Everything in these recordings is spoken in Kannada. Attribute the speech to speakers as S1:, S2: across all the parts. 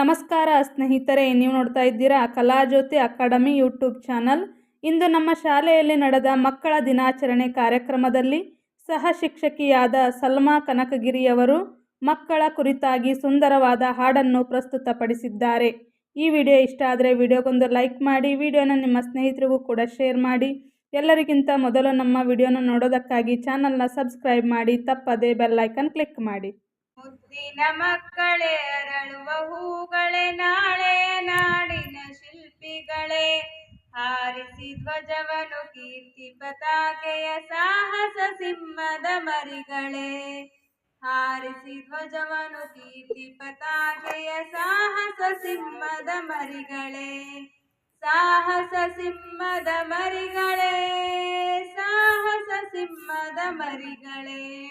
S1: ನಮಸ್ಕಾರ ಸ್ನೇಹಿತರೆ, ನೀವು ನೋಡ್ತಾ ಇದ್ದೀರಾ ಕಲಾಜ್ಯೋತಿ ಅಕಾಡೆಮಿ ಯೂಟ್ಯೂಬ್ ಚಾನಲ್. ಇಂದು ನಮ್ಮ ಶಾಲೆಯಲ್ಲಿ ನಡೆದ ಮಕ್ಕಳ ದಿನಾಚರಣೆ ಕಾರ್ಯಕ್ರಮದಲ್ಲಿ ಸಹ ಶಿಕ್ಷಕಿಯಾದ ಸಲ್ಮಾ ಕನಕಗಿರಿಯವರು ಮಕ್ಕಳ ಕುರಿತಾಗಿ ಸುಂದರವಾದ ಹಾಡನ್ನು ಪ್ರಸ್ತುತಪಡಿಸಿದ್ದಾರೆ. ಈ ವಿಡಿಯೋ ಇಷ್ಟ ಆದರೆ ವಿಡಿಯೋಗೊಂದು ಲೈಕ್ ಮಾಡಿ, ವಿಡಿಯೋನ ನಿಮ್ಮ ಸ್ನೇಹಿತರಿಗೂ ಕೂಡ ಶೇರ್ ಮಾಡಿ. ಎಲ್ಲರಿಗಿಂತ ಮೊದಲು ನಮ್ಮ ವಿಡಿಯೋನ ನೋಡೋದಕ್ಕಾಗಿ ಚಾನಲ್ನ ಸಬ್ಸ್ಕ್ರೈಬ್ ಮಾಡಿ, ತಪ್ಪದೇ ಬೆಲ್ಲೈಕನ್ ಕ್ಲಿಕ್ ಮಾಡಿ.
S2: ಮುದ್ದಿನ ಮಕ್ಕಳೇ ಅರಳುವ ಹೂಗಳೇ ನಾಳೆಯ ನಾಡಿನ ಶಿಲ್ಪಿಗಳೇ. ಹಾರಿಸಿ ಧ್ವಜವನು ಕೀರ್ತಿ ಪತಾಕೆಯ ಸಾಹಸ ಸಿಂಹದ ಮರಿಗಳೇ. ಹಾರಿಸಿ ಧ್ವಜವನು ಕೀರ್ತಿ ಪತಾಕೆಯ ಸಾಹಸ ಸಿಂಹದ ಮರಿಗಳೇ. ಸಾಹಸ ಸಿಂಹದ ಮರಿಗಳೇ, ಸಾಹಸ ಸಿಂಹದ ಮರಿಗಳೇ.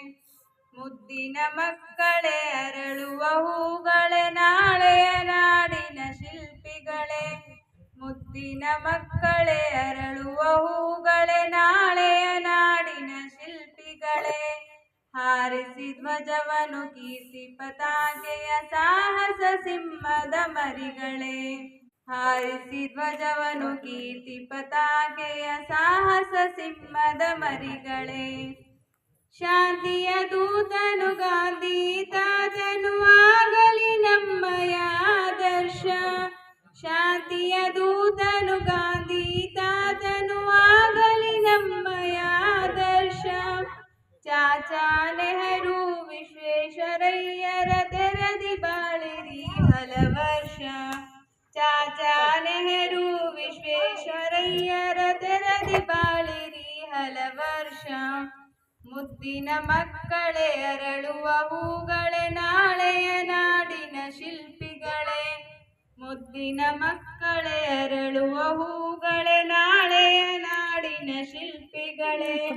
S2: ಮುದ್ದಿನ ಮಕ್ಕಳೇ ಅರಳುವ ಹೂಗಳೇ ನಾಳೆಯ ನಾಡಿನ ಶಿಲ್ಪಿಗಳೇ. ಮುದ್ದಿನ ಮಕ್ಕಳೇ ಅರಳುವ ಹೂಗಳೇ ನಾಳೆಯ ನಾಡಿನ ಶಿಲ್ಪಿಗಳೇ. ಹಾರಿಸಿ ಧ್ವಜವನು ಕೀರ್ತಿ ಪತಾಕೆಯ ಸಾಹಸ ಸಿಂಹದ ಮರಿಗಳೇ. ಹಾರಿಸಿ ಧ್ವಜವನು ಕೀರ್ತಿ ಪತಾಕೆಯ ಸಾಹಸ ಸಿಂಹದ ಮರಿಗಳೇ. ಶಾಂತಿಯ ದೂತನು ಗಾಂಧಿ ತಾತನು ಆಗಲಿ ನಮ್ಮಯ ಆದರ್ಶ. ಶಾಂತಿಯ ದೂತನು ಗಾಂಧಿ ತಾತನು ಆಗಲಿ ನಮ್ಮಯ ಆದರ್ಶ. ಚಾಚಾ ನೆಹರು ವಿಶ್ವೇಶ್ವರಯ್ಯರ ತೆರದಿ ಬಾಳಿರಿ ಹಲ ವರ್ಷ ಚಾಚಾ ನೆಹರು ವಿಶ್ವೇಶ್ವರಯ್ಯರ ತೆರದಿ ಬಾಳಿರಿ ಹಲ ವರ್ಷ ಮುದ್ದಿನ ಮಕ್ಕಳೇ ಅರಳುವ ಹೂಗಳೇ, ನಾಳೆಯ ನಾಡಿನ ಶಿಲ್ಪಿಗಳೇ. ಮುದ್ದಿನ ಮಕ್ಕಳೇ ಅರಳುವ ಹೂಗಳೇ, ನಾಳೆಯ ನಾಡಿನ ಶಿಲ್ಪಿಗಳೇ.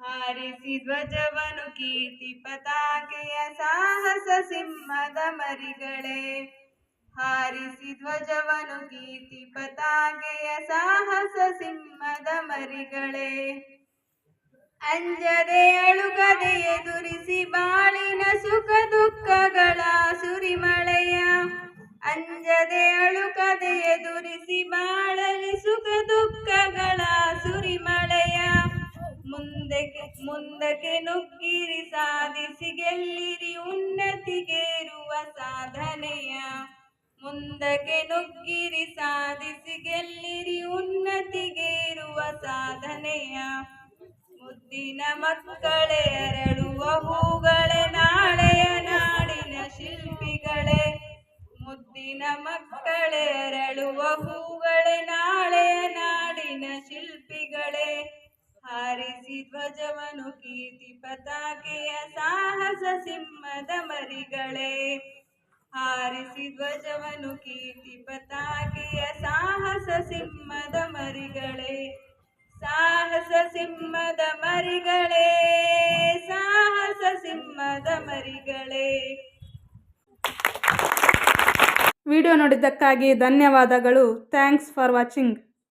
S2: ಹಾರಿಸಿ ಧ್ವಜವನು ಕೀರ್ತಿ ಪತಾಕೆಯ ಸಾಹಸ ಸಿಂಹದ ಮರಿಗಳೇ. ಹಾರಿಸಿ ಧ್ವಜವನು ಕೀರ್ತಿ ಪತಾಕೆಯ ಸಾಹಸ ಸಿಂಹದ ಮರಿಗಳೇ. ಅಂಜದೆ ಅಳುಗದೆ ಎದುರಿಸಿ ಬಾಳಿನ ಸುಖ ದುಃಖಗಳ ಸುರಿಮಳೆಯ. ಅಂಜದೆ ಅಳುಕದೆ ಎದುರಿಸಿ ಬಾಳಲಿ ಸುಖ ದುಃಖಗಳ ಸುರಿಮಳೆಯ. ಮುಂದಕ್ಕೆ ಮುಂದಕ್ಕೆ ನುಗ್ಗಿರಿ, ಸಾಧಿಸಿ ಗೆಲ್ಲಿರಿ, ಉನ್ನತಿಗೇರುವ ಸಾಧನೆಯ. ಮುಂದಕ್ಕೆ ನುಗ್ಗಿರಿ, ಸಾಧಿಸಿ ಗೆಲ್ಲಿರಿ, ಉನ್ನತಿಗೇರುವ ಸಾಧನೆಯ. ಮುದ್ದಿನ ಮಕ್ಕಳೇ, ಅರಳುವ ಹೂಗಳೇ, ನಾಳೆಯ ನಾಡಿನ ಶಿಲ್ಪಿಗಳೇ. ಮುದ್ದಿನ ಮಕ್ಕಳೇ, ಅರಳುವ ಹೂಗಳೇ, ನಾಳೆಯ ನಾಡಿನ ಶಿಲ್ಪಿಗಳೇ. ಹಾರಿಸಿ ಧ್ವಜವನು ಕೀರ್ತಿ ಪತಾಕೆಯ ಸಾಹಸ ಸಿಂಹದ ಮರಿಗಳೇ. ಹಾರಿಸಿ ಧ್ವಜವನು ಕೀರ್ತಿ ಪತಾಕೆಯ ಸಾಹಸ ಸಿಂಹದ ಮರಿಗಳೇ. ಸಾಹಸ ಸಿಂಹದ ಮರಿಗಳೇ ಸಾಹಸ ಸಿಂಹದ ಮರಿಗಳೇ.
S1: ವಿಡಿಯೋ ನೋಡಿದ್ದಕ್ಕಾಗಿ ಧನ್ಯವಾದಗಳು. Thanks for watching